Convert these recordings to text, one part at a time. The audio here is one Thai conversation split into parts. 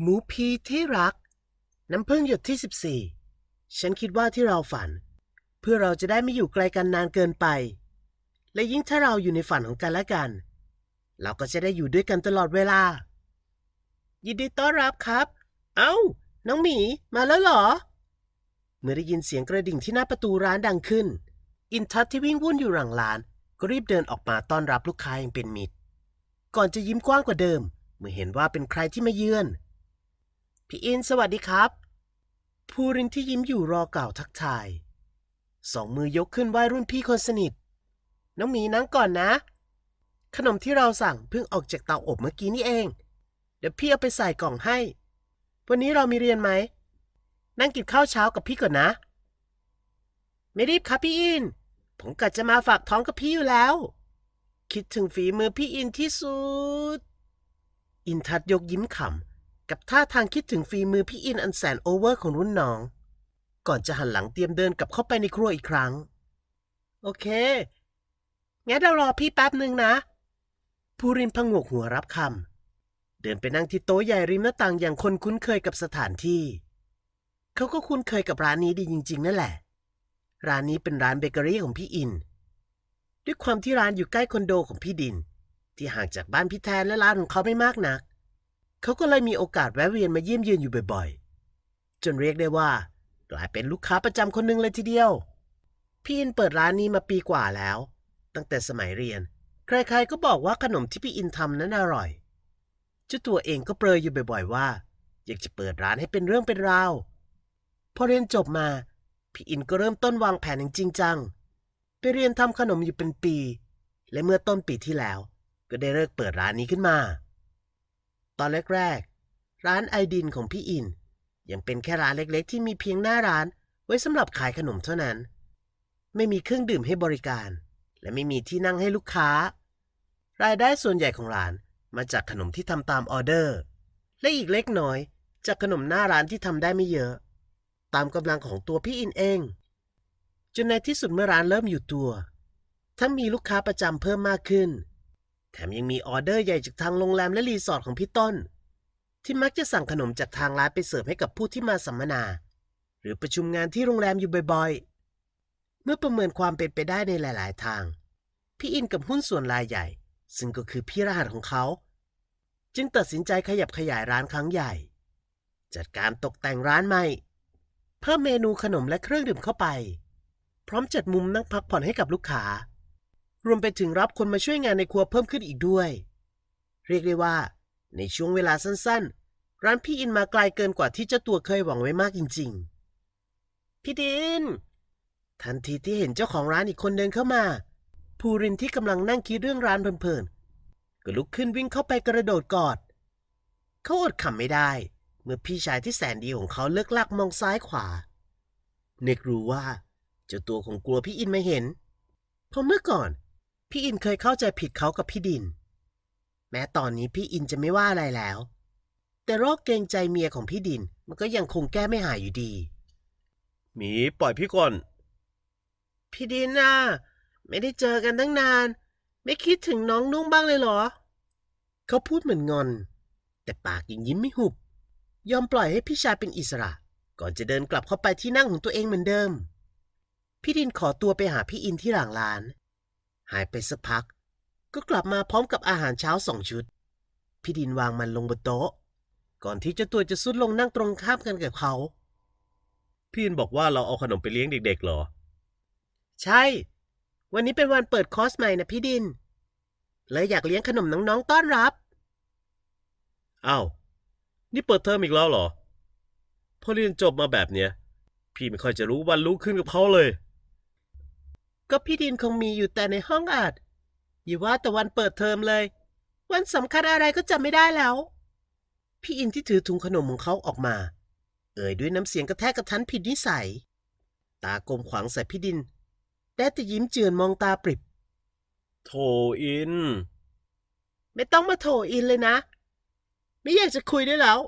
หมูพีที่รัก น้ำพึ่งหยดที่ 14 ฉันคิดว่าที่เราฝัน เพื่อเราจะได้ไม่อยู่ไกลกันนานเกินไป และยิ่งถ้าเราอยู่ในฝันของกันและกัน เราก็จะได้อยู่ด้วยกันตลอดเวลา ยินดีต้อนรับครับ เอ้า น้องหมีมาแล้วเหรอ เมื่อได้ยินเสียงกระดิ่งที่หน้าประตูร้านดังขึ้น อินทัศที่วิ่งวุ่นอยู่หลังร้าน ก็รีบเดินออกมาต้อนรับลูกค้าอย่างเป็นมิตร ก่อนจะยิ้มกว้างกว่าเดิม เมื่อเห็นว่าเป็นใครที่มาเยือน พี่อินสวัสดีครับภูรินที่ยิ้มอยู่รอกล่าวทักทาย สองมือยกขึ้นไหว้รุ่นพี่คนสนิท น้องหมีนั่งก่อนนะ ขนมที่เราสั่งเพิ่งออกจากเตาอบเมื่อกี้นี่เอง เดี๋ยวพี่เอาไปใส่กล่องให้ วันนี้เรามีเรียนไหม นั่งกินข้าวเช้ากับพี่ก่อนนะ ไม่รีบครับพี่อิน ผมกะจะมาฝากท้องกับพี่อยู่แล้ว คิดถึงฝีมือพี่อินที่สุด อินทัดยกยิ้มขำ กับท่าทางคิดถึงฝีมือพี่อินอันแสนโอเวอร์ของรุ่นน้อง ก่อนจะหันหลังเตรียมเดินกลับเข้าไปในครัวอีกครั้ง โอเค งั้นเรารอพี่แป๊บหนึ่งนะ ภูรินพงกหัวรับคำ เดินไปนั่งที่โต๊ะใหญ่ริมหน้าต่างอย่างคนคุ้นเคยกับสถานที่ เขาก็คุ้นเคยกับร้านนี้ดีจริง ๆ นั่นแหละ ร้านนี้เป็นร้านเบเกอรี่ของพี่อิน ด้วยความที่ร้านอยู่ใกล้คอนโดของพี่ดิน ที่ห่างจากบ้านพี่แทนและร้านของเขาไม่มากนัก เขาก็เลยมีโอกาสแวะเวียนมาเยี่ยมเยือนอยู่บ่อยๆ จนเรียกได้ว่า กลายเป็นลูกค้าประจำคนหนึ่งเลยทีเดียว พี่อินเปิดร้านนี้มาปีกว่าแล้ว ตั้งแต่สมัยเรียน ใครๆก็บอกว่าขนมที่พี่อินทำนั้นอร่อยเจ้าตัวเองก็เปรยอยู่บ่อยๆ ว่า อยากจะเปิดร้านให้เป็นเรื่องเป็นราวพอเรียนจบมา พี่อินก็เริ่มต้นวางแผนอย่างจริงจังไปเรียนทำขนมอยู่เป็นปี และเมื่อต้นปีที่แล้ว ก็ได้เลิกเปิดร้านนี้ขึ้นมา ตอนแรกๆ ร้านไอดินของพี่อิน ยังเป็นแค่ร้านเล็กๆ ที่มีเพียงหน้าร้านไว้สำหรับขายขนมเท่านั้น ไม่มีเครื่องดื่มให้บริการ และไม่มีที่นั่งให้ลูกค้า รายได้ส่วนใหญ่ของร้านมาจากขนมที่ทำตามออเดอร์ และอีกเล็กน้อยจากขนมหน้าร้านที่ทำได้ไม่เยอะ ตามกำลังของตัวพี่อินเอง จนในที่สุดเมื่อร้านเริ่มอยู่ตัว ทั้งมีลูกค้าประจำเพิ่มมากขึ้น แถมยังมีออเดอร์ใหญ่จากทางโรงแรมและรีสอร์ทของพี่ต้น ที่มักจะสั่งขนมจากทางร้านไปเสิร์ฟให้กับผู้ที่มาสัมมนา หรือประชุมงานที่โรงแรมอยู่บ่อยๆ เมื่อประเมินความเป็นไปได้ในหลาย ๆ ทาง พี่อินกับหุ้นส่วนรายใหญ่ ซึ่งก็คือพี่รหัสของเขา จึงตัดสินใจขยับขยายร้านครั้งใหญ่ จัดการตกแต่งร้านใหม่ เพิ่มเมนูขนมและเครื่องดื่มเข้าไป พร้อมจัดมุมนั่งพักผ่อนให้กับลูกค้า รวมไปถึงรับคนมาช่วยงานในครัวเพิ่มขึ้นอีกด้วย เรียกได้ว่า ในช่วงเวลาสั้นๆ ร้านพี่อินมาไกลเกินกว่าที่เจ้าตัวเคยหวังไว้มากจริง ๆ พี่ดิน ทันทีที่เห็นเจ้าของร้านอีกคนเดินเข้ามา ภูรินที่กำลังนั่งคิดเรื่องร้านเพลินๆก็ลุกขึ้นวิ่งเข้าไปกระโดดกอด เขาอดขำไม่ได้ เมื่อพี่ชายที่แสนดีของเขาเลิกลักมองซ้ายขวา เนกรู้ว่าเจ้าตัวคงกลัวพี่อินไม่เห็น เพราะเมื่อก่อน พี่อินเคยเข้าใจผิดเขากับพี่ดิน แม้ตอนนี้พี่อินจะไม่ว่าอะไรแล้ว แต่โรคเกรงใจเมียของพี่ดินมันก็ยังคงแก้ไม่หายอยู่ดี หมีปล่อยพี่ก่อน พี่ดินน่ะไม่ได้เจอกันตั้งนาน ไม่คิดถึงน้องนุ่งบ้างเลยเหรอ เขาพูดเหมือนงอน แต่ปากยังยิ้มไม่หุบ ยอมปล่อยให้พี่ชายเป็นอิสระ ก่อนจะเดินกลับเข้าไปที่นั่งของตัวเองเหมือนเดิม พี่ดินขอตัวไปหาพี่อินที่หลังร้าน หายไปสักพัก ก็กลับมาพร้อมกับอาหารเช้าสองชุด พี่ดินวางมันลงบนโต๊ะ ก่อนที่เจ้าตัวจะซุดลงนั่งตรงข้ามกันกับเขา พี่อินบอกว่าเราเอาขนมไปเลี้ยงเด็กๆเหรอ ใช่ วันนี้เป็นวันเปิดคอร์สใหม่นะพี่ดิน เลยอยากเลี้ยงขนมน้องๆต้อนรับ อ้าว นี่เปิดเทอมอีกแล้วเหรอ พอเรียนจบมาแบบเนี้ย พี่ไม่ค่อยจะรู้วันรู้ขึ้นกับเขาเลย ก็พี่ดินคงมีอยู่แต่ในห้องอัด อย่าว่าแต่วันเปิดเทอมเลย วันสำคัญอะไรก็จำไม่ได้แล้ว พี่อินที่ถือถุงขนมของเขาออกมา เอ่ยด้วยน้ำเสียงกระแทกกระทันผิดนิสัย ตากลมขวางใส่พี่ดิน ได้แต่ยิ้มเจือนมองตาปริบ โถอิน ไม่ต้องมาโถอินเลยนะ ไม่อยากจะคุยด้วยแล้ว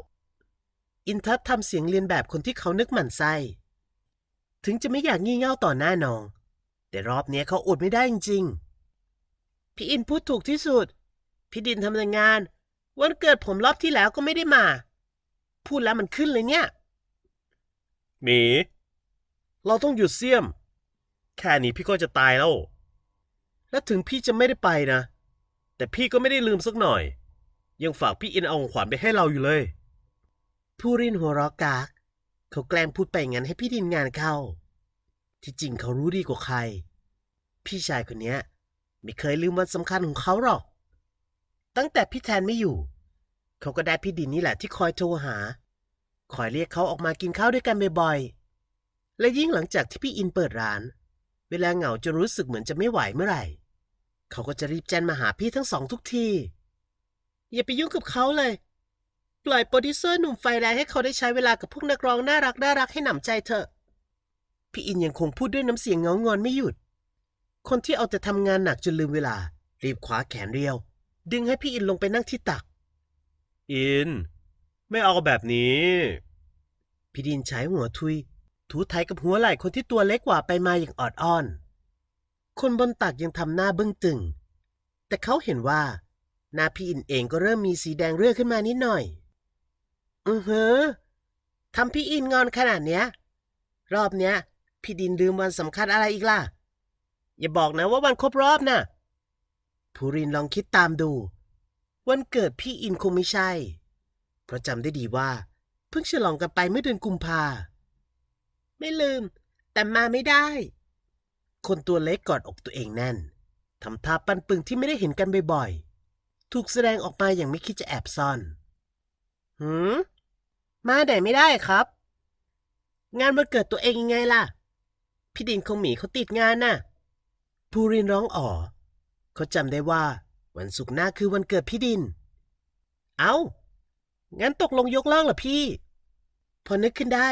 อินทัศน์ทำเสียงเรียนแบบคนที่เขานึกหมั่นไส้ ถึงจะไม่อยากงี่เง่าต่อหน้าน้อง แต่รอบเนี้ยเขาอดไม่ได้จริงๆ พี่อินพูดถูกที่สุด พี่ดินทำงาน วันเกิดผมรอบที่แล้วก็ไม่ได้มา พูดแล้วมันขึ้นเลยเนี่ย หมี เราต้องหยุดเสี่ยม แค่นี้พี่ก็จะตายแล้ว และถึงพี่จะไม่ได้ไปนะ แต่พี่ก็ไม่ได้ลืมสักหน่อย ยังฝากพี่อินเอาของขวัญไปให้เราอยู่เลย ผู้รินหัวเราะกาก เขาแกล้งพูดไปงั้นให้พี่ดินงานเข้า ที่จริงเขารู้ดีกว่าใคร พี่ชายคนนี้ไม่เคยลืมวันสำคัญของเขาหรอก ตั้งแต่พี่แทนไม่อยู่ เขาก็ได้พี่ดินนี่แหละที่คอยโทรหา คอยเรียกเขาออกมากินข้าวด้วยกันบ่อยๆ และยิ่งหลังจากที่พี่อินเปิดร้าน เวลาเหงาจนรู้สึกเหมือนจะไม่ไหวเมื่อไหร่ เขาก็จะรีบแจ้นมาหาพี่ทั้งสองทุกที อย่าไปยุ่งกับเขาเลย ปล่อยโปรดิวเซอร์หนุ่มไฟแรงให้เขาได้ใช้เวลากับพวกนักร้องน่ารักน่ารักให้หนำใจเถอะ พี่อินยังคงพูดด้วยน้ำเสียงเงางอนไม่หยุด คนที่เอาแต่ทำงานหนักจนลืมเวลา รีบคว้าแขนเรียว ดึงให้พี่อินลงไปนั่งที่ตัก อิน ไม่เอาแบบนี้ พี่ดินใช้หัวทุย ถูไถกับหัวไหล่คนที่ตัวเล็กกว่าไปมาอย่างออดอ้อน คนบนตักยังทำหน้าเบื้องตึง แต่เขาเห็นว่า หน้าพี่อินเองก็เริ่มมีสีแดงเรื่อขึ้นมานิดหน่อย อือเฮอทำพี่อินงอนขนาดเนี้ย รอบเนี้ย พี่ดินลืมวันสำคัญอะไรอีกล่ะ อย่าบอกนะว่าวันครบรอบนะ่ะภูรินลองคิดตามดู วันเกิดพี่อินคงไม่ใช่ เพราะจำได้ดีว่า เพิ่งฉลองกันไปเมื่อเดือนกุมภาไม่ลืม แต่มาไม่ได้ คนตัวเล็กกอดอกตัวเองแน่นทำท่าปันปึงที่ไม่ได้เห็นกันบ่อยๆ ถูกแสดงออกมาอย่างไม่คิดจะแอบซ่อน หืม มาไหนไม่ได้ครับ งานวันเกิดตัวเองยังไงล่ะ พี่ดินคงหมีเขาติดงานน่ะ ภูรินร้องอ๋อเขาจำได้ว่า วันศุกร์หน้าคือวันเกิดพี่ดิน เอา้า งั้นตกลงยกเลิกเหรอพี่ พอนึกขึ้นได้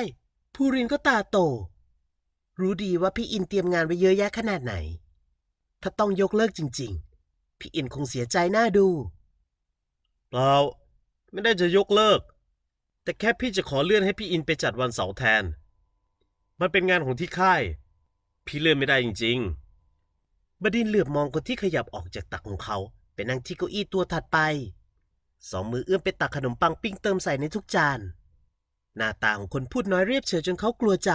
ภูรินก็ตาโต รู้ดีว่าพี่อินเตรียมงานไว้เยอะแยะขนาดไหน ถ้าต้องยกเลิกจริง ๆ พี่อินคงเสียใจหน้าดู เปล่า ไม่ได้จะยกเลิก แต่แค่พี่จะขอเลื่อนให้พี่อินไปจัดวันเสาร์แทน มันเป็นงานของที่ค่าย พี่เลื่อนไม่ได้จริงบดินทร์เหลือบมองคนที่ขยับออกจากตักของเขาไปนั่งที่เก้าอี้ตัวถัดไป สองมือเอื้อมไปตักขนมปังปิ้งเติมใส่ในทุกจาน หน้าตาของคนพูดน้อยเรียบเฉยจนเขากลัวใจ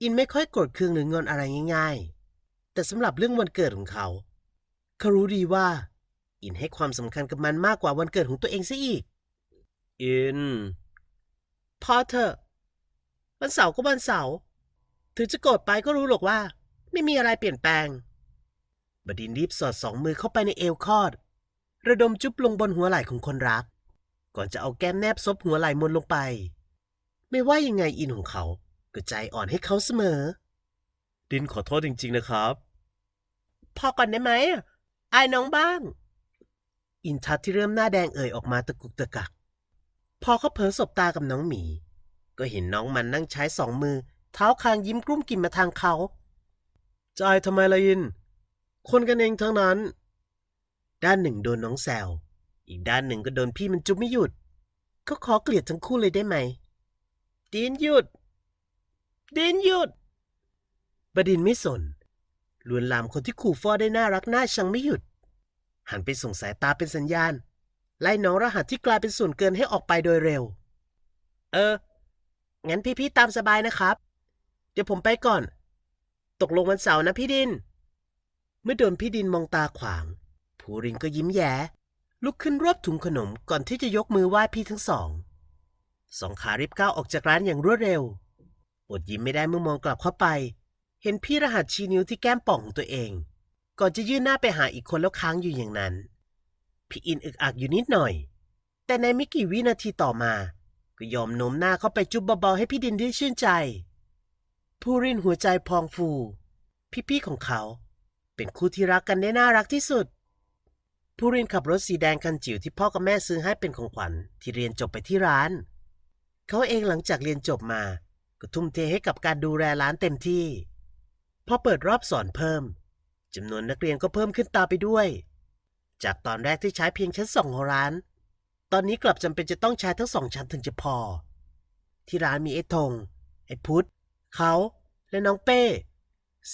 อินไม่ค่อยโกรธเคืองหรืองอนอะไรง่าย ๆ แต่สำหรับเรื่องวันเกิดของเขา เขารู้ดีว่า อินให้ความสำคัญกับมันมากกว่าวันเกิดของตัวเองซะอีกๆอิน พอเถอะวันเสาร์ก็วันเสาร์ ถึงจะโกรธไปก็รู้หรอกว่า ไม่มีอะไรเปลี่ยนแปลง บดินทร์รีบสอดสองมือเข้าไปในเอวคอด ระดมจุ๊บลงบนหัวไหล่ของคนรัก ก่อนจะเอาแก้มแนบซบหัวไหล่มนลงไป ไม่ว่ายังไงอินของเขาก็ใจอ่อนให้เขาเสมอ ดินขอโทษจริง ๆ นะครับ พอก่อนได้ไหมอายน้องบ้าง อินทัศน์ที่เริ่มหน้าแดงเอ่ยออกมาตะกุกตะกัก พอเขาเผลอสบตากับน้องหมี ก็เห็นน้องมันนั่งใช้สองมือ เท้าคางยิ้มกลุ้มกิ่มมาทางเขาจะอายทำไมล่ะอิน คนกันเองทั้งนั้น ด้านหนึ่งโดนน้องแซว อีกด้านหนึ่งก็โดนพี่มันจุ๊บไม่หยุด ก็ขอเกลียดทั้งคู่เลยได้ไหม ดินหยุด ดินหยุด บดินไม่สน ลวนลามคนที่ขู่ฟอได้น่ารักน่าชังไม่หยุด หันไปส่งสายตาเป็นสัญญาณ ไล่น้องรหัสที่กลายเป็นส่วนเกินให้ออกไปโดยเร็ว เออ งั้นพี่ๆตามสบายนะครับ เดี๋ยวผมไปก่อน ตกลงวันเสาร์นะพี่ดิน เมื่อโดนพี่ดินมองตาขวาง ภูรินก็ยิ้มแย้ ลุกขึ้นรวบถุงขนมก่อนที่จะยกมือไหว้พี่ทั้งสอง สองขารีบก้าวออกจากร้านอย่างรวดเร็ว อดยิ้มไม่ได้เมื่อมองกลับเข้าไป เห็นพี่รหัสชี้นิ้วที่แก้มป่องตัวเอง ก่อนจะยื่นหน้าไปหาอีกคนแล้วค้างอยู่อย่างนั้น พี่อินอึกอักอยู่นิดหน่อย แต่ในไม่กี่วินาทีต่อมา ก็ยอมโน้มหน้าเข้าไปจุ๊บเบาๆให้พี่ดินได้ชื่นใจ ภูรินหัวใจพองฟู พี่ๆของเขา เป็นคู่ที่รักกันได้น่ารักที่สุดภูรินขับรถสีแดงคันจิ๋วที่พ่อกับแม่ซื้อให้เป็นของขวัญที่เรียนจบไปที่ร้าน เขาเองหลังจากเรียนจบมา ก็ทุ่มเทให้กับการดูแลร้านเต็มที่ พอเปิดรอบสอนเพิ่มจำนวนนักเรียนก็เพิ่มขึ้นตามไปด้วย จากตอนแรกที่ใช้เพียงชั้นสองของร้าน ตอนนี้กลับจำเป็นจะต้องใช้ทั้งสองชั้นถึงจะพอ ที่ร้านมีไอ้ธงไอ้พุทธ เขาและน้องเป้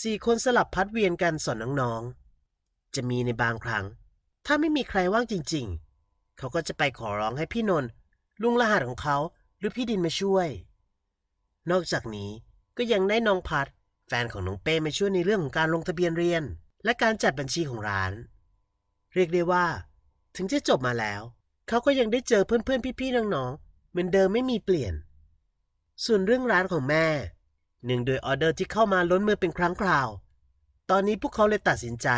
สี่คนสลับพัดเวียนกันสอนน้องๆ จะมีในบางครั้ง ถ้าไม่มีใครว่างจริงๆ เขาก็จะไปขอร้องให้พี่นนท์ลุงรหัสของเขาหรือพี่ดินมาช่วย นอกจากนี้ก็ยังได้น้องพัดแฟนของน้องเป้มาช่วยในเรื่องของการลงทะเบียนเรียน และการจัดบัญชีของร้าน เรียกได้ว่า ถึงจะจบมาแล้ว เขาก็ยังได้เจอเพื่อนๆ พี่ๆ น้องๆ เหมือนเดิมไม่มีเปลี่ยน ส่วนเรื่องร้านของแม่ หนึ่งโดยออเดอร์ที่เข้ามาล้นมือเป็นครั้งคราว ตอนนี้พวกเขาเลยตัดสินใจ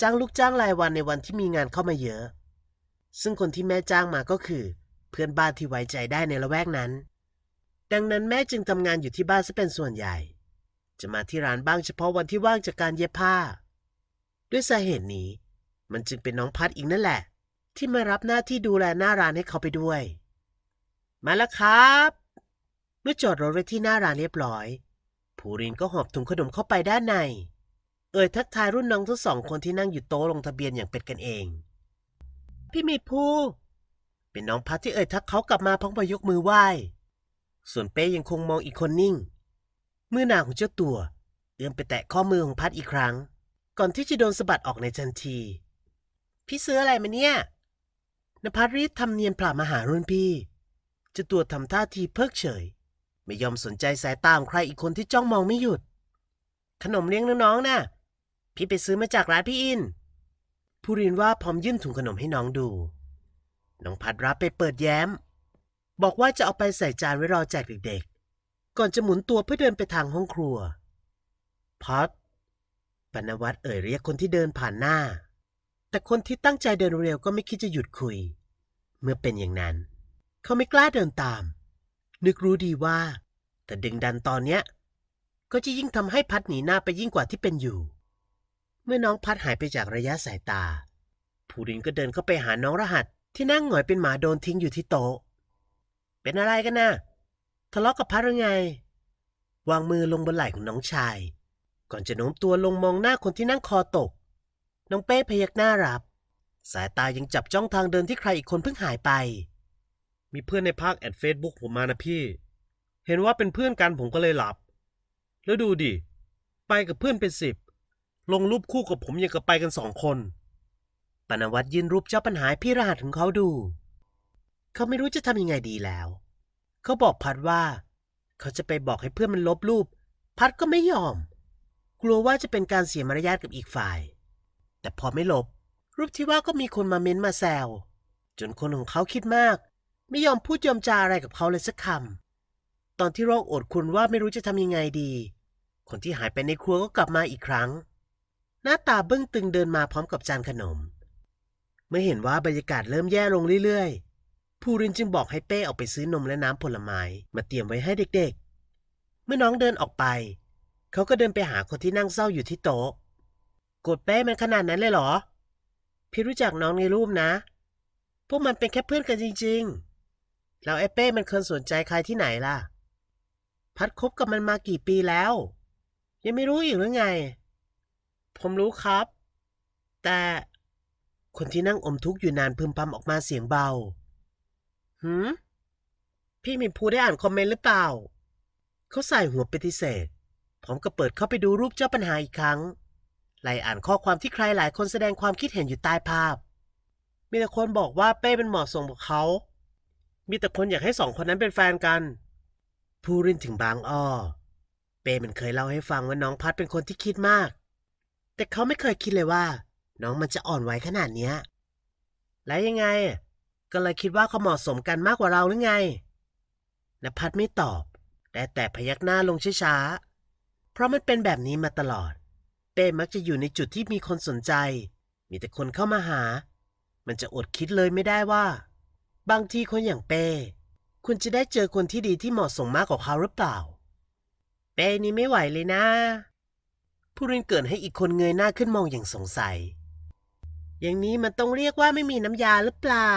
จ้างลูกจ้างรายวันในวันที่มีงานเข้ามาเยอะ ซึ่งคนที่แม่จ้างมาก็คือ เพื่อนบ้านที่ไว้ใจได้ในละแวกนั้น ดังนั้นแม่จึงทำงานอยู่ที่บ้านซะเป็นส่วนใหญ่ จะมาที่ร้านบ้างเฉพาะวันที่ว่างจากการเย็บผ้า ด้วยสาเหตุนี้ มันจึงเป็นน้องพัดอีกนั่นแหละ ที่มารับหน้าที่ดูแลหน้าร้านให้เขาไปด้วย มาแล้วครับ เมื่อจอดรถไว้ที่หน้าร้านเรียบร้อย ภูรินก็หอบถุงขนมเข้าไปด้านใน เอ่ยทักทายรุ่นน้องทั้งสองคนที่นั่งอยู่โต๊ะลงทะเบียนอย่างเป็นกันเอง พี่มีภูเป็นน้องพัดที่เอ่ยทักเขากลับมาพร้อมกับยกมือไหว้ ส่วนเป้ยังคงมองอีกคนนิ่ง มือหนาของเจ้าตัว เอื้อมไปแตะข้อมือของพัดอีกครั้ง ก่อนที่จะโดนสะบัดออกในทันที พี่ซื้ออะไรมาเนี่ยนภัสรีบทำเนียนผลามาหารุ่นพี่เจ้าตัวทำท่าทีเพิกเฉย ไม่ยอมสนใจสายตาของใครอีกคนที่จ้องมองไม่หยุด ขนมเลี้ยงน้องๆน่ะ พี่ไปซื้อมาจากร้านพี่อิน ผู้รินว่าพร้อมยื่นถุงขนมให้น้องดู น้องพัดรับไปเปิดแย้ม บอกว่าจะเอาไปใส่จานไว้รอแจกเด็กๆ ก่อนจะหมุนตัวเพื่อเดินไปทางห้องครัว พัดปนวัตเอ่ยเรียกคนที่เดินผ่านหน้า แต่คนที่ตั้งใจเดินเร็วก็ไม่คิดจะหยุดคุย เมื่อเป็นอย่างนั้น เขาไม่กล้าเดินตาม นึกรู้ดีว่า แต่ดึงดันตอนเนี้ย ก็จะยิ่งทำให้พัดหนีหน้าไปยิ่งกว่าที่เป็นอยู่ เมื่อน้องพัดหายไปจากระยะสายตาภูรินก็เดินเข้าไปหาน้องรหัสที่นั่งหงอยเป็นหมาโดนทิ้งอยู่ที่โต๊ะ เป็นอะไรกันนะทะเลาะกับพัดหรือไง วางมือลงบนไหล่ของน้องชาย ก่อนจะโน้มตัวลงมองหน้าคนที่นั่งคอตก น้องเป้พยักหน้ารับ สายตายังจับจ้องทางเดินที่ใครอีกคนเพิ่งหายไป มีเพื่อนในภาคแอดเฟซบุ๊กผมมานะพี่ เห็นว่าเป็นเพื่อนกันผมก็เลยหลับ แล้วดูดิ ไปกับเพื่อนเป็นสิบ ลงรูปคู่กับผมอย่างกับไปกันสองคนปนวัตยืนรูปเจ้าปัญหาพี่รหัสของเขาดู เขาไม่รู้จะทำยังไงดีแล้ว เขาบอกพัดว่า เขาจะไปบอกให้เพื่อนมันลบรูป พัดก็ไม่ยอม กลัวว่าจะเป็นการเสียมารยาทกับอีกฝ่าย แต่พอไม่ลบ รูปที่ว่าก็มีคนมาเม้นมาแซวจนคนของเขาคิดมาก ไม่ยอมพูดยอมจาอะไรกับเขาเลยสักคำตอนที่โรคอดคุณว่าไม่รู้จะทำยังไงดี คนที่หายไปในครัวก็กลับมาอีกครั้ง หน้าตาเบื้องตึงเดินมาพร้อมกับจานขนม เมื่อเห็นว่าบรรยากาศเริ่มแย่ลงเรื่อยๆ ภูรินจึงบอกให้เป้ออกไปซื้อนมและน้ำผลไม้มาเตรียมไว้ให้เด็กๆ เมื่อน้องเดินออกไป เขาก็เดินไปหาคนที่นั่งเศร้าอยู่ที่โต๊ะกดเป้มันขนาดนั้นเลยเหรอ พี่รู้จักน้องในรูปนะ พวกมันเป็นแค่เพื่อนกันจริง ๆ แล้วไอ้เป้มันเคยสนใจใครที่ไหนล่ะ พัดคบกับมันมากี่ปีแล้ว ยังไม่รู้อีกหรือไง ผมรู้ครับ แต่คนที่นั่งอมทุกข์อยู่นานพึมพำออกมาเสียงเบา หืม พี่มีผู้ได้อ่านคอมเมนต์หรือเปล่า เขาใส่หัวปฏิเสธพร้อมกับเปิดเข้าไปดูรูปเจ้าปัญหาอีกครั้ง ไล่อ่านข้อความที่ใครหลายคนแสดงความคิดเห็นอยู่ใต้ภาพ มีแต่คนบอกว่าเป้เป็นเหมาะสมกับเขา มีแต่คนอยากให้สองคนนั้นเป็นแฟนกัน ผู้รินถึงบางอ้อ เป้มันเคยเล่าให้ฟังว่าน้องพัดเป็นคนที่คิดมาก แต่เขาไม่เคยคิดเลยว่า น้องมันจะอ่อนไหวขนาดเนี้ย แล้วยังไง ก็เลยคิดว่าเขาเหมาะสมกันมากกว่าเราหรือไงนภัทรไม่ตอบ แต่แต่พยักหน้าลงช้าๆ เพราะมันเป็นแบบนี้มาตลอด เป้มักจะอยู่ในจุดที่มีคนสนใจ มีแต่คนเข้ามาหา มันจะอดคิดเลยไม่ได้ว่า บางทีคนอย่างเป้คุณจะได้เจอคนที่ดีที่เหมาะสมมากกว่าเขาหรือเปล่า เป้นี่ไม่ไหวเลยนะ ผู้รินเกิดให้อีกคนเงยหน้าขึ้นมองอย่างสงสัย อย่างนี้มันต้องเรียกว่าไม่มีน้ำยาหรือเปล่า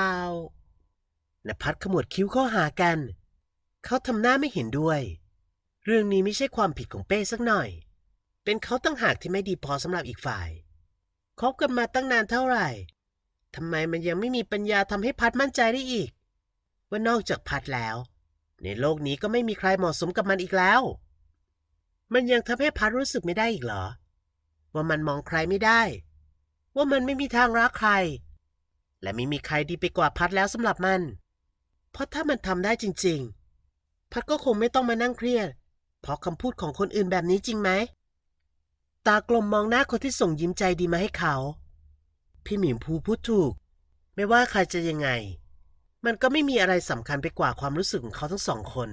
นภัสขมวดคิ้วเข้าหากัน เขาทำหน้าไม่เห็นด้วย เรื่องนี้ไม่ใช่ความผิดของเป้สักหน่อย เป็นเขาตั้งหากที่ไม่ดีพอสำหรับอีกฝ่ายคบกันมาตั้งนานเท่าไหร่ ทำไมมันยังไม่มีปัญญาทำให้พัดมั่นใจได้อีก ว่านอกจากพัดแล้ว ในโลกนี้ก็ไม่มีใครเหมาะสมกับมันอีกแล้ว มันยังทำให้พัดรู้สึกไม่ได้อีกเหรอ ว่ามันมองใครไม่ได้ ว่ามันไม่มีทางรักใคร และไม่มีใครดีไปกว่าพัดแล้วสำหรับมัน เพราะถ้ามันทำได้จริง ๆ พัดก็คงไม่ต้องมานั่งเครียด เพราะคำพูดของคนอื่นแบบนี้จริงไหมตากลมมองหน้าคนที่ส่งยิ้มใจดีมาให้เขา พี่หมิมภูพูดถูก ไม่ว่าใครจะยังไง มันก็ไม่มีอะไรสำคัญไปกว่าความรู้สึกของเขาทั้งสองคน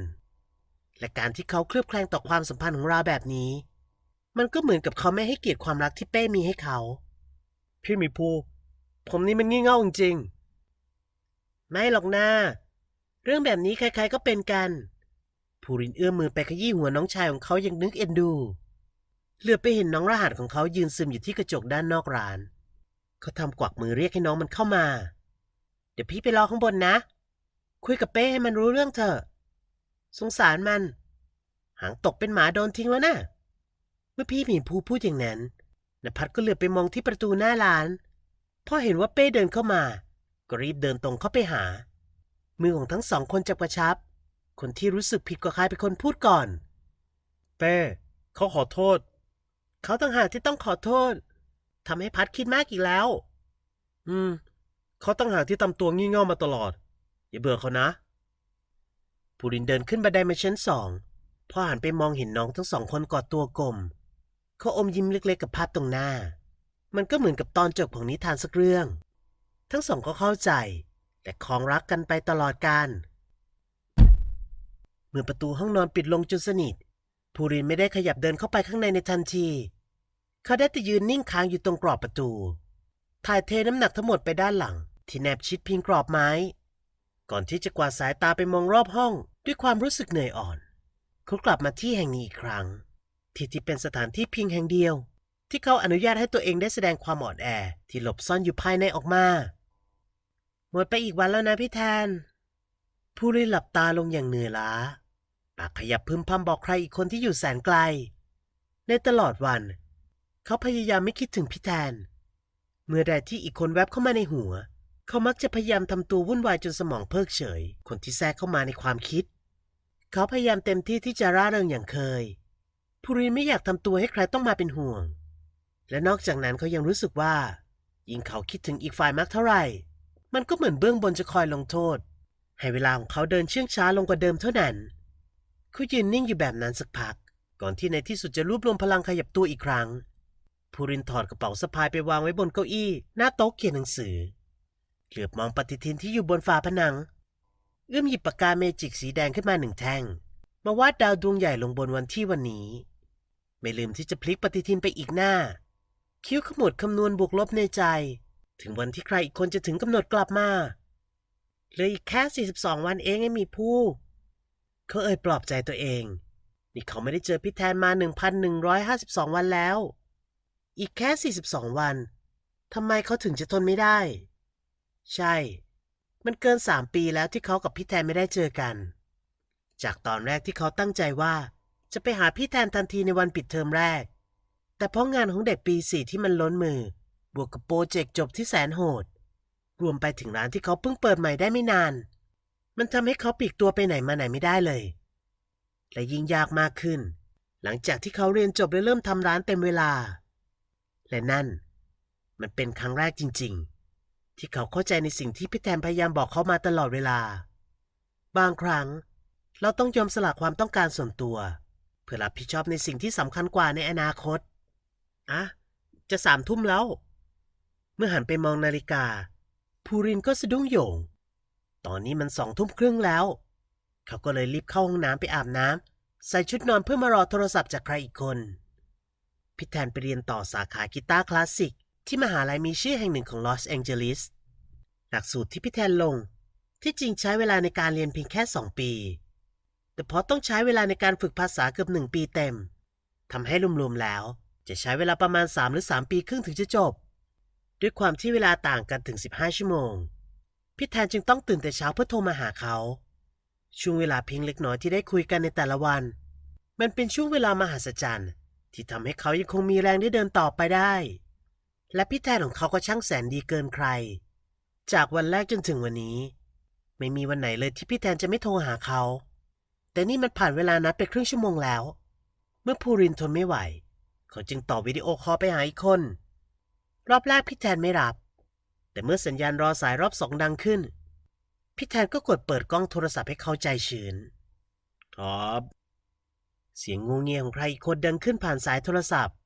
และการที่เขาเคลือบแคลงต่อความสัมพันธ์ของเราแบบนี้ มันก็เหมือนกับเขาไม่ให้เกียรติความรักที่เป้มีให้เขา พี่หมีภูผมนี่มันงี่เง่าจริงไม่หรอกนะเรื่องแบบนี้ใครๆก็เป็นกัน ภูรินเอื้อมมือไปขยี้หัวน้องชายของเขาอย่างนึกเอ็นดู เหลือไปเห็นน้องรหัสของเขายืนซึมอยู่ที่กระจกด้านนอกร้าน เขาทำกวักมือเรียกให้น้องมันเข้ามา เดี๋ยวพี่ไปรอข้างบนนะ คุยกับเป้ให้มันรู้เรื่องเถอะสงสารมัน หางตกเป็นหมาโดนทิ้งแล้วนะเมื่อพี่หมีภูพูดอย่างนั้นนภัสก็เหลือบไปมองที่ประตูหน้าร้านพอเห็นว่าเป้เดินเข้ามา ก็รีบเดินตรงเข้าไปหา มือของทั้งสองคนจับกระชับ คนที่รู้สึกผิดก็ใครเป็นคนพูดก่อนๆเป้เขาขอโทษ เขาต่างหากที่ต้องขอโทษ ทำให้พัดคิดมากอีกแล้ว อืม เขาตั้งหากที่ทำตัวงี่เง่ามาตลอด อย่าเบื่อเขานะภูรินเดินขึ้นบันไดมาชั้นสองพอหันไปมองเห็นน้องทั้งสองคนกอดตัวกลม เขาอมยิ้มเล็กๆกับภาพตรงหน้า มันก็เหมือนกับตอนจบของนิทานสักเรื่อง ทั้งสองก็เข้าใจและคลองรักกันไปตลอดกาลเมื่อประตูห้องนอนปิดลงจนสนิทภูรินไม่ได้ขยับเดินเข้าไปข้างในในทันที เขาได้แต่ยืนนิ่งค้างอยู่ตรงกรอบประตู ถ่ายเทน้ำหนักทั้งหมดไปด้านหลัง ที่แนบชิดพิงกรอบไม้ ก่อนที่จะกวาดสายตาไปมองรอบห้องด้วยความรู้สึกเหนื่อยอ่อน เขากลับมาที่แห่งนี้อีกครั้ง ที่ที่เป็นสถานที่เพียงแห่งเดียว ที่เขาอนุญาตให้ตัวเองได้แสดงความอ่อนแอที่หลบซ่อนอยู่ภายในออกมา หมดไปอีกวันแล้วนะพี่แทน ผู้ริหลับตาลงอย่างเหนื่อยล้า ปากขยับพึมพำบอกใครอีกคนที่อยู่แสนไกล ในตลอดวัน เขาพยายามไม่คิดถึงพี่แทน เมื่อใดที่อีกคนแวบเข้ามาในหัว เขามักจะพยายามทำตัววุ่นวายจนสมองเพิกเฉย คนที่แทรกเข้ามาในความคิด เขาพยายามเต็มที่ที่จะร่าเริงอย่างเคยภูรินไม่อยากทำตัวให้ใครต้องมาเป็นห่วง และนอกจากนั้นเขายังรู้สึกว่า ยิ่งเขาคิดถึงอีกฝ่ายมากเท่าไหร่ มันก็เหมือนเบื้องบนจะคอยลงโทษ ให้เวลาของเขาเดินเชื่องช้าลงกว่าเดิมเท่านั้นเขายืนนิ่งอยู่แบบนั้นสักพัก ก่อนที่ในที่สุดจะรวบรวมพลังขยับตัวอีกครั้ง ภูรินถอดกระเป๋าสะพายไปวางไว้บนเก้าอี้ หน้าโต๊ะเขียนหนังสือ เหลือบมองปฏิทินที่อยู่บนฝาผนัง เอื้อมหยิบปากกาเมจิกสีแดงขึ้นมาหนึ่งแท่ง มาวาดดาวดวงใหญ่ลงบนวันที่วันนี้ ไม่ลืมที่จะพลิกปฏิทินไปอีกหน้า คิ้วขมวดคำนวณบวกลบในใจ ถึงวันที่ใครอีกคนจะถึงกำหนดกลับมาเหลืออีกแค่ 42 วันเองไอ้มีผู้เขาเอ่ยปลอบใจตัวเอง นี่เขาไม่ได้เจอพี่แทนมา 1,152 วันแล้ว อีกแค่ 42 วัน ทำไมเขาถึงจะทนไม่ได้ ใช่ มันเกิน3ปีแล้วที่เขากับพี่แทนไม่ได้เจอกัน จากตอนแรกที่เขาตั้งใจว่า จะไปหาพี่แทนทันทีในวันปิดเทอมแรก แต่เพราะงานของเด็กปีสี่ที่มันล้นมือ บวกกับโปรเจกต์จบที่แสนโหด รวมไปถึงร้านที่เขาเพิ่งเปิดใหม่ได้ไม่นาน มันทำให้เขาปีกตัวไปไหนมาไหนไม่ได้เลย และยิ่งยากมากขึ้น หลังจากที่เขาเรียนจบและเริ่มทำร้านเต็มเวลา และนั่น มันเป็นครั้งแรกจริง ๆ ที่เขาเข้าใจในสิ่งที่พี่แทนพยายามบอกเขามาตลอดเวลา บางครั้ง เราต้องยอมสละความต้องการส่วนตัว เพื่อรับผิดชอบในสิ่งที่สำคัญกว่าในอนาคตอะจะสามทุ่มแล้ว เมื่อหันไปมองนาฬิกา ภูรินก็สะดุ้งโหยง ตอนนี้มันสองทุ่มครึ่งแล้ว เขาก็เลยรีบเข้าห้องน้ำไปอาบน้ำใส่ชุดนอนเพื่อมารอโทรศัพท์จากใครอีกคน พี่แทนไปเรียนต่อสาขากีตาร์คลาสสิก ที่มหาลัยมีชื่อแห่งหนึ่งของลอสแองเจลิส หลักสูตรที่พี่แทนลง ที่จริงใช้เวลาในการเรียนเพียงแค่สองปี แต่เพราะต้องใช้เวลาในการฝึกภาษาเกือบหนึ่งปีเต็ม ทำให้รวมๆแล้ว จะใช้เวลาประมาณ 3 หรือ 3 ปีครึ่งถึงจะจบ ด้วยความที่เวลาต่างกันถึง 15 ชั่วโมง พี่แทนจึงต้องตื่นแต่เช้าเพื่อโทรมาหาเขา ช่วงเวลาเพียงเล็กน้อยที่ได้คุยกันในแต่ละวัน มันเป็นช่วงเวลามหัศจรรย์ ที่ทำให้เขายังคงมีแรงได้เดินต่อไปได้ และพี่แทนของเขาก็ช่างแสนดีเกินใคร จากวันแรกจนถึงวันนี้ ไม่มีวันไหนเลยที่พี่แทนจะไม่โทรหาเขา แต่นี่มันผ่านเวลานัดไปครึ่งชั่วโมงแล้ว เมื่อภูรินทนไม่ไหว เขาจึงต่อวิดีโอคอลไปหาอีกคน รอบแรกพี่แทนไม่รับ แต่เมื่อสัญญาณรอสายรอบสองดังขึ้น พี่แทนก็กดเปิดกล้องโทรศัพท์ให้เขาใจชื้น ครับ เสียงงูเงียของใครอีกคนดังขึ้นผ่านสายโทรศัพท์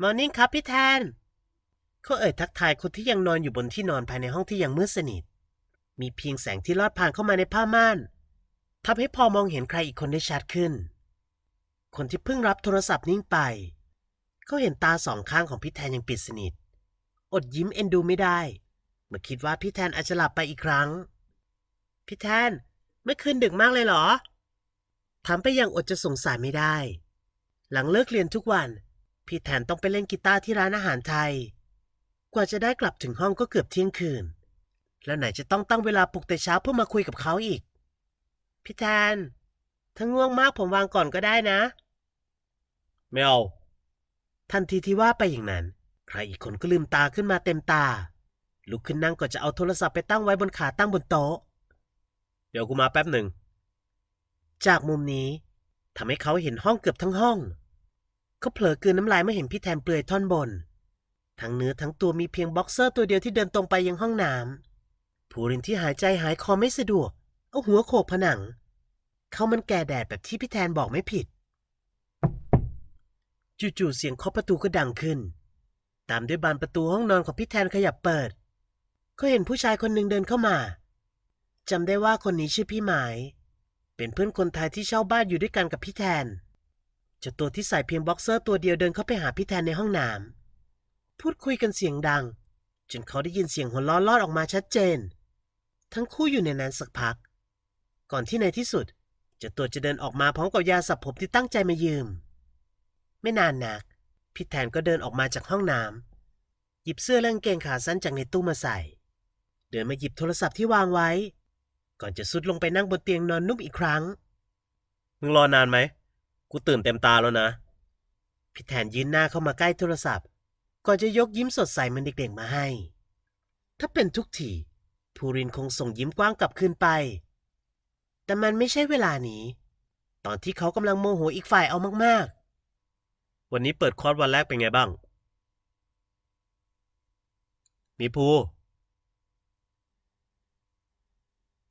มอร์นิ่งครับพี่แทน เขาเอ่ยทักทายคนที่ยังนอนอยู่บนที่นอนภายในห้องที่ยังมืดสนิท มีเพียงแสงที่ลอดผ่านเข้ามาในผ้าม่านทำให้พอมองเห็นใครอีกคนได้ชัดขึ้น คนที่เพิ่งรับโทรศัพท์นิ่งไป เขาเห็นตาสองข้างของพี่แทนยังปิดสนิท อดยิ้มเอ็นดูไม่ได้ เมื่อคิดว่าพี่แทนอาจจะหลับไปอีกครั้ง พี่แทนเมื่อคืนดึกมากเลยเหรอ ถามไปอย่างอดจะสงสัยไม่ได้ หลังเลิกเรียนทุกวัน พี่แทนต้องไปเล่นกีตาร์ที่ร้านอาหารไทย กว่าจะได้กลับถึงห้องก็เกือบเที่ยงคืน แล้วไหนจะต้องตั้งเวลาปลุกแต่เช้าเพื่อมาคุยกับเขาอีก พี่แทนถ้าง่วงมากผมวางก่อนก็ได้นะ ไม่เอา ทันทีที่ว่าไปอย่างนั้น ใครอีกคนก็ลืมตาขึ้นมาเต็มตา ลุกขึ้นนั่งก่อนจะเอาโทรศัพท์ไปตั้งไว้บนขาตั้งบนโต๊ะ เดี๋ยวกูมาแป๊บหนึ่ง จากมุมนี้ทำให้เขาเห็นห้องเกือบทั้งห้อง เขาเผลอกลืนน้ำลายเมื่อเห็นพี่แทนเปลือยท่อนบน ทั้งเนื้อทั้งตัวมีเพียงบ็อกเซอร์ตัวเดียวที่เดินตรงไปยังห้องน้ำผู้รินที่หายใจหายคอไม่สะดวก เอาหัวโขกผนัง เขามันแก่แดดแบบที่พี่แทนบอกไม่ผิด จู่ๆเสียงเคาะประตูก็ดังขึ้น ตามด้วยบานประตูห้องนอนของพี่แทนขยับเปิด เขาเห็นผู้ชายคนหนึ่งเดินเข้ามาจำได้ว่าคนนี้ชื่อพี่หมาย เป็นเพื่อนคนไทยที่เช่าบ้านอยู่ด้วยกันกับพี่แทนเจ้าตัวที่ใส่เพียงบ็อกเซอร์ตัวเดียวเดินเข้าไปหาพี่แทนในห้องน้ำพูดคุยกันเสียงดัง จนเขาได้ยินเสียงหัวล้อลอดออกมาชัดเจน ทั้งคู่อยู่ในนั้นสักพัก ก่อนที่ในที่สุดเจ้าตัวจะเดินออกมาพร้อมกับยาสระผมที่ตั้งใจมายืม ไม่นานนักพี่แทนก็เดินออกมาจากห้องน้ำหยิบเสื้อและกางเกงขาสั้นจากในตู้มาใส่ เดินมาหยิบโทรศัพท์ที่วางไว้ ก่อนจะสุดลงไปนั่งบนเตียงนอนนุ่มอีกครั้ง มึงรอนานไหม กูตื่นเต็มตาแล้วนะ พี่แทนยืนหน้าเข้ามาใกล้โทรศัพท์ ก่อนจะยกยิ้มสดใสเหมือนเด็กๆมาให้ ถ้าเป็นทุกทีภูรินคงส่งยิ้มกว้างกลับคืนไป แต่มันไม่ใช่เวลานี้ ตอนที่เขากำลังโมโหอีกฝ่ายเอามากวันนี้เปิดคอร์สวันแรกเป็นไงบ้าง มีภู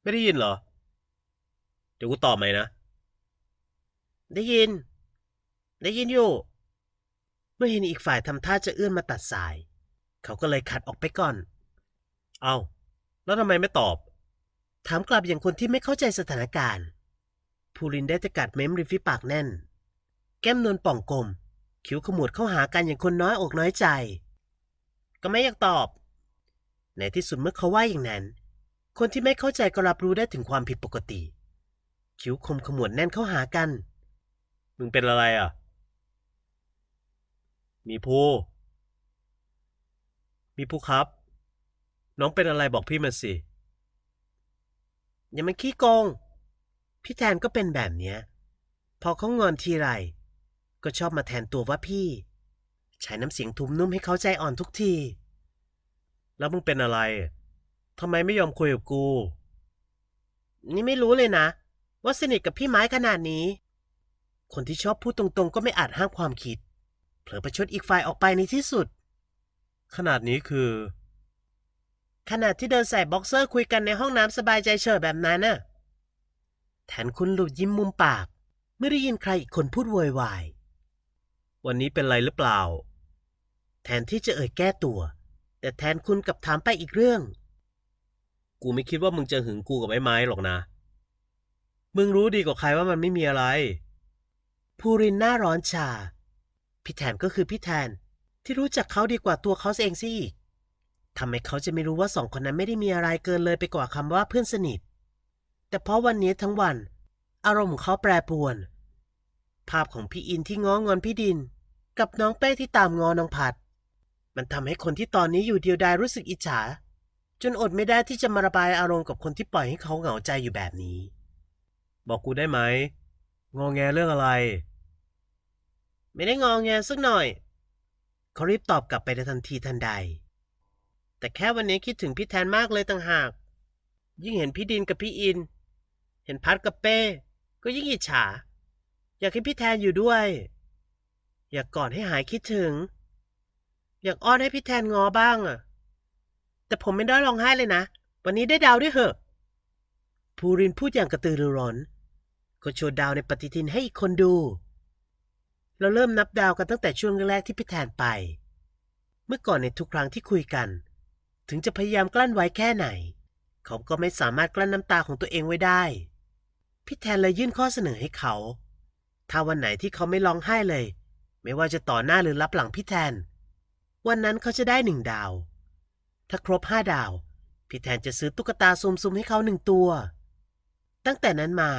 ไม่ได้ยินเหรอ เดี๋ยวกูตอบใหม่นะ ได้ยิน ได้ยินอยู่ เมื่อเห็นอีกฝ่ายทำท่าจะเอื้อนมาตัดสาย เขาก็เลยขัดออกไปก่อน เอาแล้วทำไมไม่ตอบ ถามกลับอย่างคนที่ไม่เข้าใจสถานการณ์ ภูรินได้แต่กัดเม้มริมฝีปากแน่น แก้มนวลป่องกลม คิ้วขมวดเข้าหากันอย่างคนน้อยอกน้อยใจ ก็ไม่อยากตอบ ในที่สุดเมื่อเขาว่าอย่างนั้น คนที่ไม่เข้าใจก็รับรู้ได้ถึงความผิดปกติ คิ้วคมขมวดแน่นเข้าหากัน มึงเป็นอะไรอะ มีภูมีภูครับ น้องเป็นอะไรบอกพี่มาสิ อย่ามาขี้โกง พี่แทนก็เป็นแบบเนี้ย พอเขางอนทีไร ก็ชอบมาแทนตัวว่าพี่ ใช้น้ำเสียงทุ้มนุ่มให้เขาใจอ่อนทุกที แล้วมึงเป็นอะไร ทำไมไม่ยอมคุยกับกู นี่ไม่รู้เลยนะ ว่าสนิทกับพี่ไม้ขนาดนี้ คนที่ชอบพูดตรงๆ ก็ไม่อาจห้ามความคิด เผลอประชดอีกฝ่ายออกไปในที่สุด ขนาดนี้คือขณะที่เดินใส่บ็อกเซอร์คุยกันในห้องน้ำสบายใจเฉยแบบนั้นน่ะแทนคุณหลุดยิ้มมุมปากเมื่อได้ยินใครอีกคนพูดโวยวาย วันนี้เป็นไรหรือเปล่า แทนที่จะเอ่ยแก้ตัว แต่แทนคุณกลับถามไปอีกเรื่อง กูไม่คิดว่ามึงจะหึงกูกับไอ้ไม้หรอกนะ มึงรู้ดีกว่าใครว่ามันไม่มีอะไร ภูรินหน้าร้อนชา พี่แทนก็คือพี่แทน ที่รู้จักเขาดีกว่าตัวเขาเองสิอีกทำไมเขาจะไม่รู้ว่าสองคนนั้นไม่ได้มีอะไรเกินเลยไปกว่าคำว่าเพื่อนสนิท แต่เพราะวันนี้ทั้งวัน อารมณ์ของเขาแปรปรวน ภาพของพี่อินที่ง้องอนพี่ดิน กับน้องเป้ที่ตามงอน้องผัด มันทำให้คนที่ตอนนี้อยู่เดียวดายรู้สึกอิจฉา จนอดไม่ได้ที่จะมาระบายอารมณ์กับคนที่ปล่อยให้เขาเหงาใจอยู่แบบนี้ บอกกูได้ไหม งอแงเรื่องอะไร ไม่ได้งองแงสักหน่อย เขารีบตอบกลับไปในทันทีทันใด แต่แค่วันนี้คิดถึงพี่แทนมากเลยต่างหาก ยิ่งเห็นพี่ดินกับพี่อิน เห็นพัดกับเป้ ก็ยิ่งอิจฉา อยากให้พี่แทนอยู่ด้วย อยากกอดให้หายคิดถึง อยากอ้อนให้พี่แทนงอบ้างอะ แต่ผมไม่ได้ร้องไห้เลยนะ วันนี้ได้ดาวด้วยเหอะ ภูรินพูดอย่างกระตือรือร้น ก็โชว์ดาวในปฏิทินให้อีกคนดู เราเริ่มนับดาวกันตั้งแต่ช่วงแรกๆที่พี่แทนไป เมื่อก่อนในทุกครั้งที่คุยกัน ถึงจะพยายามกลั้นไว้แค่ไหน เขาก็ไม่สามารถกลั้นน้ำตาของตัวเองไว้ได้ พี่แทนเลยยื่นข้อเสนอให้เขา ถ้าวันไหนที่เขาไม่ร้องไห้เลย ไม่ว่าจะต่อหน้าหรือรับหลังพี่แทน วันนั้นเขาจะได้หนึ่งดาว ถ้าครบห้าดาว พี่แทนจะซื้อตุ๊กตาซุมๆให้เขาหนึ่งตัว ตั้งแต่นั้นมา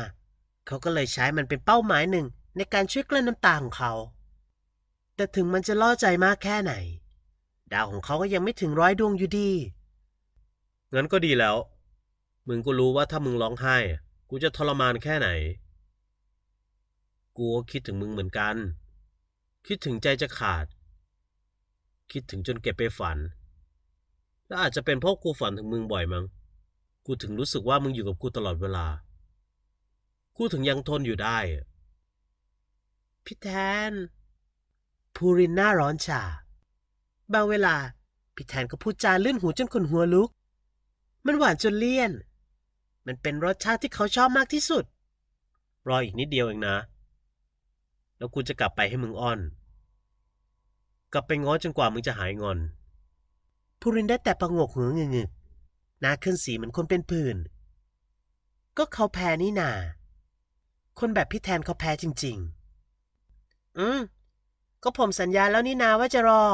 เขาก็เลยใช้มันเป็นเป้าหมายหนึ่งในการช่วยกลั้นน้ำตาของเขา แต่ถึงมันจะล่อใจมากแค่ไหน ดาวของเขาก็ยังไม่ถึงร้อยดวงอยู่ดี งั้นก็ดีแล้ว มึงก็รู้ว่าถ้ามึงร้องไห้ กูจะทรมานแค่ไหน กูก็คิดถึงมึงเหมือนกัน คิดถึงใจจะขาด คิดถึงจนเก็บไปฝัน และอาจจะเป็นเพราะกูฝันถึงมึงบ่อยมั้ง กูถึงรู้สึกว่ามึงอยู่กับกูตลอดเวลา กูถึงยังทนอยู่ได้ พี่แทน ภูรินหน้าร้อนชา บางเวลา พี่แทนก็พูดจาลื่นหูจนคนหัวลุก มันหวานจนเลี่ยน มันเป็นรสชาติที่เขาชอบมากที่สุด รออีกนิดเดียวเองนะ แล้วกูจะกลับไปให้มึงอ้อน กลับไปง้อจนกว่ามึงจะหายงอน ผู้รินได้แต่ประงกหัวงึกๆหน้าขึ้นสีเหมือนคนเป็นผื่น ก็เขาแพ้นี่นา คนแบบพี่แทนเขาแพ้จริง ๆ อืม ก็ผมสัญญาแล้วนี่นาว่าจะรอ